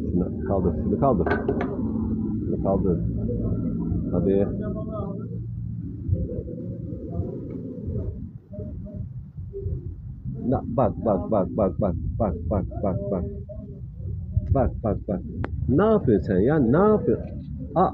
şunu kaldır. Şunu kaldır. Şunu kaldır. Hadi. Na, bak bak bak bak bak bak bak bak bak. Bak bak bak. Ne yapıyorsun sen ya? Ne yapıyorsun? Aa.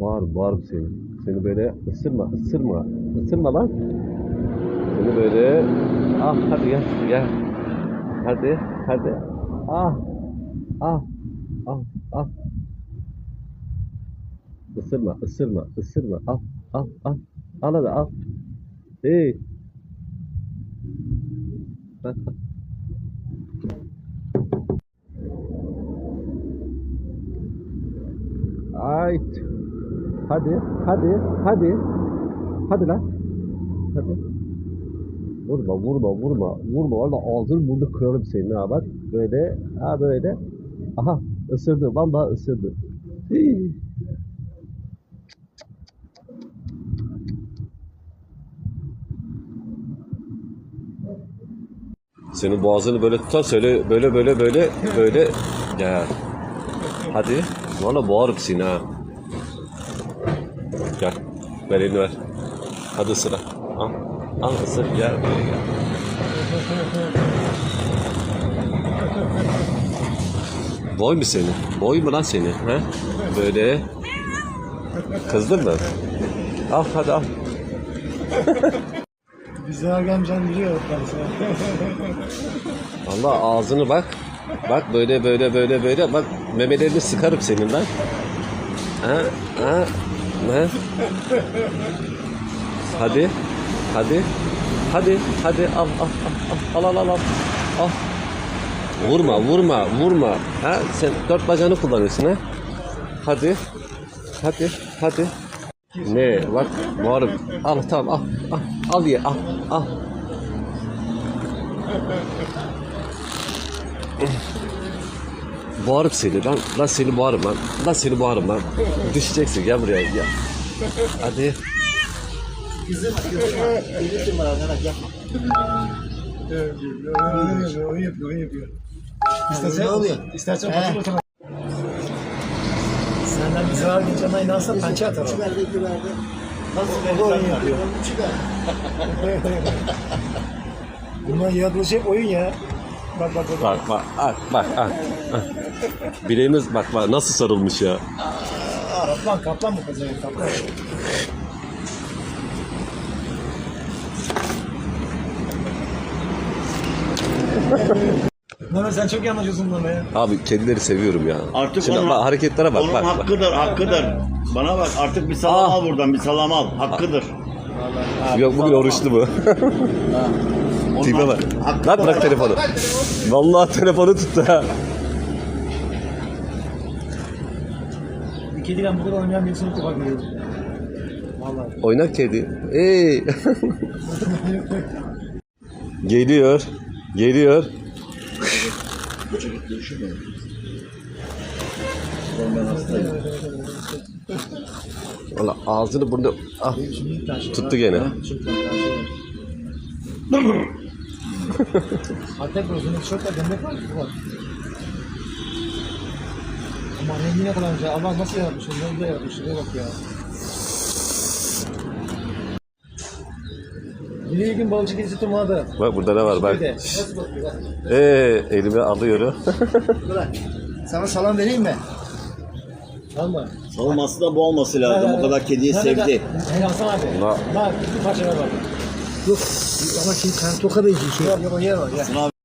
Bağır, bağır seni. Seni böyle ısırma, ısırma. Isırma lan. Seni böyle ah hadi gel, gel. Hadi, hadi. Ah, ah, ah, ah. Isırma, ısırma, ısırma. Al, al, al. Al hadi al. Hey. Ay. Hadi, hadi, hadi. Hadi lan. Hadi. Vurma, vurma, vurma. Vurma. Valla ağzını burnunu kırarım senin ha bak. Böyle, ha böyle. Aha, ısırdı. Vallahi ısırdı. Senin boğazını böyle tutar söyle böyle böyle böyle böyle ya. Hadi. Valla boğarım seni ha. Gel. Ver elini ver. Hadi sıra. Al. Al ısır. Gel buraya gel. Boy mu seni? Boy mu lan seni? He? Böyle. Kızdın mı? Al hadi al. Güzel gelmeyeceğini biliyor. Allah ağzını bak. Bak böyle böyle böyle böyle. Bak memelerini sıkarım senin lan. Ha? Ha? Ha? Hadi. Hadi. Hadi. Hadi al al al al al al al. al. Vurma vurma vurma. Ha? Sen dört bacağını kullanıyorsun ha? Hadi. Hadi. Hadi. Ne? Bak varım. Al tamam al. Al, al ye al. Al. Bağırıp seni lan. Lan seni bağırım lan. Lan seni bağırım lan. Düşeceksin gel buraya gel. Hadi. Kızım, kızım. Bana yapma. Oyun yapıyor, oyun yapıyor. İstersen, oluyor? İstersen otur otur. Senden bir zarar geleceğine inansan pençe atar. Nasıl oyun yapıyor? Bundan yaratılacak oyun ya. Bak bak bak. Bak bak bak bak. bak. bak. Bileğimiz bak bak nasıl sarılmış ya. Kaplan kaplan mı kızım? Kaplan. Mehmet sen çok iyi anlaşıyorsun bununla ya. Abi kedileri seviyorum ya. Artık Şimdi onun, bak, hareketlere bak onun bak. bak. hakkıdır, hakkıdır. Bana bak artık bir salam Ah. al buradan, bir salam al. Hakkıdır. Yok bugün oruçlu bu. Tipe bak. Lan bırak telefonu. Vallahi telefonu tuttu ha. Bir kediyle bu kadar oynayan birisini ilk defa görüyorum. Vallahi. Oynak kedi. Ey. geliyor. Geliyor. Bu çocuk görüşür Ben hastayım. Valla ağzını burnunu ah, tuttu gene. Hatta gözünün tişörtle gömlek var mı? Var. Ama rengi ne kadar güzel. Allah nasıl yaratmış? Ne güzel yaratmış. Şuraya bak ya. Bir gün balıkçı gezisi tutmadı. Bak burada ne var bak. Şöyle. Nasıl bakıyor? Bak. Ee, elime alıyorum. Bırak. Sana salam vereyim mi? Tamam. Salması da bu olması lazım. O kadar kediyi sevdi. Hey Hasan abi. Bak bir parça ver bak. Yok ama şimdi sen toka benziyor. Şey- yok, yok, yok.